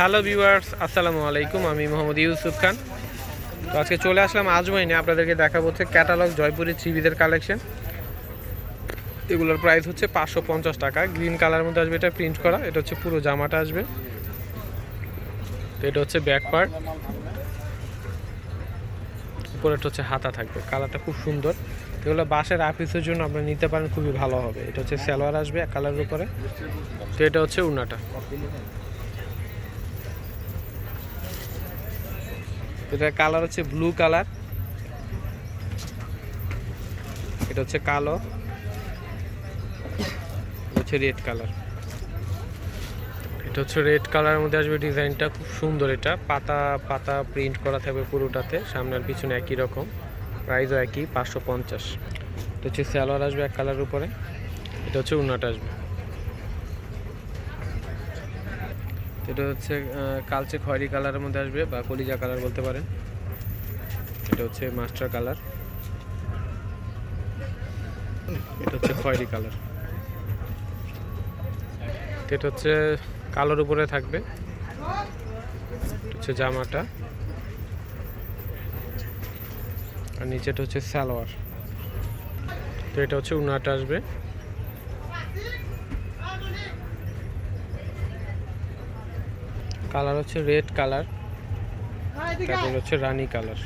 Hello viewers, আসসালামু আলাইকুম, আমি মোহাম্মদ ইউসুফ খান। তো আজকে চলে আসলাম আজমাইনে আপনাদেরকে দেখাবো হচ্ছে ক্যাটালগ জয়পুরি থ্রিবিদের কালেকশন এগুলোর প্রাইস হচ্ছে পাঁচশো পঞ্চাশ টাকা। গ্রিন কালার মধ্যে আসবে এটা প্রিন্ট করা, এটা হচ্ছে পুরো জামাটা আসবে। তো এটা হচ্ছে ব্যাক পার্ট উপরেটা হচ্ছে হাতা থাকবে কালারটা খুব সুন্দর। এগুলো বাসের আফিসের জন্য আপনারা নিতে পারেন, খুবই ভালো হবে। এটা হচ্ছে স্যালোয়ার আসবে এক কালারের উপরে। তো এটা হচ্ছে উনাটা এটার কালার হচ্ছে ব্লু কালার। এটা হচ্ছে কালো। হচ্ছে রেড কালার। এটা হচ্ছে রেড কালারের মধ্যে আসবে ডিজাইনটা, খুব সুন্দর এটা। পাতা পাতা প্রিন্ট করা থাকবে পুরোটাতে সামনে আর পিছনে একই রকম। প্রাইসও একই, পাঁচশো পঞ্চাশ। এটা হচ্ছে স্যালোয়ার আসবে এক কালারের উপরে। এটা হচ্ছে উন্নাটা আসবে। এটা হচ্ছে কালচে খয়েরি কালারের মধ্যে আসবে, বা কলিজা কালার বলতে পারেন। এটা হচ্ছে মাস্টার কালার। এটা হচ্ছে খয়েরি কালার। এটা হচ্ছে কালোর উপরে থাকবে। হচ্ছে জামাটা। আর নিচেটা হচ্ছে সালোয়ার। তো এটা হচ্ছে উনাটা আসবে। কালার হচ্ছে রেড কালার, তারপর হচ্ছে রানী কালার।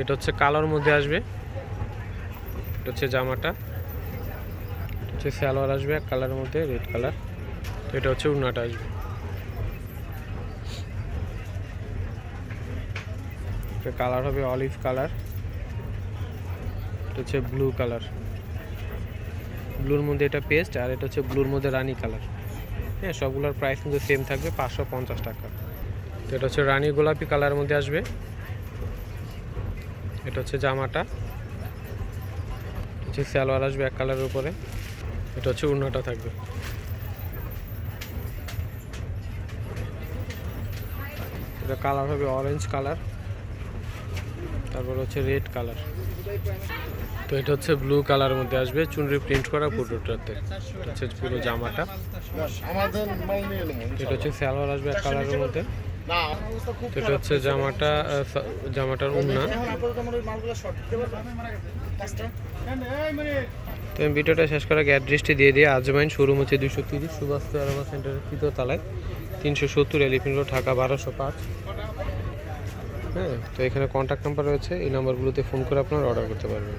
এটা হচ্ছে কালোর মধ্যে আসবে, এটা হচ্ছে জামাটা হচ্ছে সালোয়ার আসবে এক কালারের মধ্যে রেড কালার এটা হচ্ছে উন্নাটা আসবে। কালার হবে অলিভ কালার, এটা হচ্ছে ব্লু কালার। ব্লুর মধ্যে এটা পেস্ট, আর এটা হচ্ছে ব্লুর মধ্যে রানী কালার। হ্যাঁ সবগুলোর প্রাইস কিন্তু সেম থাকবে, পাঁচশো পঞ্চাশ টাকা। তো এটা হচ্ছে রানী গোলাপি কালারের মধ্যে আসবে। এটা হচ্ছে জামাটা। হচ্ছে সালোয়ার আসবে এক কালারের উপরে। এটা হচ্ছে উন্নাটা থাকবে। এটা কালার হবে অরেঞ্জ কালার তারপর হচ্ছে রেড কালার তো এটা হচ্ছে ব্লু কালার মধ্যে আসবে। চুনরি প্রিন্ট করা পুরোটাতে হচ্ছে পুরো জামাটা। এটা হচ্ছে সালোয়ার আসবে এক কালারের মধ্যে। এটা হচ্ছে জামাটা জামাটার উন্না। তো আমি ভিডিওটা শেষ করার আগে অ্যাড্রেসটি দিয়ে দিয়ে আজমাইন শোরুম হচ্ছে দুশো তিরিশ সুভাষ আরামা সেন্টারের তৃতীয় তিনশো সত্তর এলিফেন্ট রোড ঢাকা বারোশো পাঁচ। হ্যাঁ তো এখানে কন্ট্যাক্ট নাম্বার রয়েছে। এই নাম্বারগুলোতে ফোন করে আপনারা অর্ডার করতে পারবেন।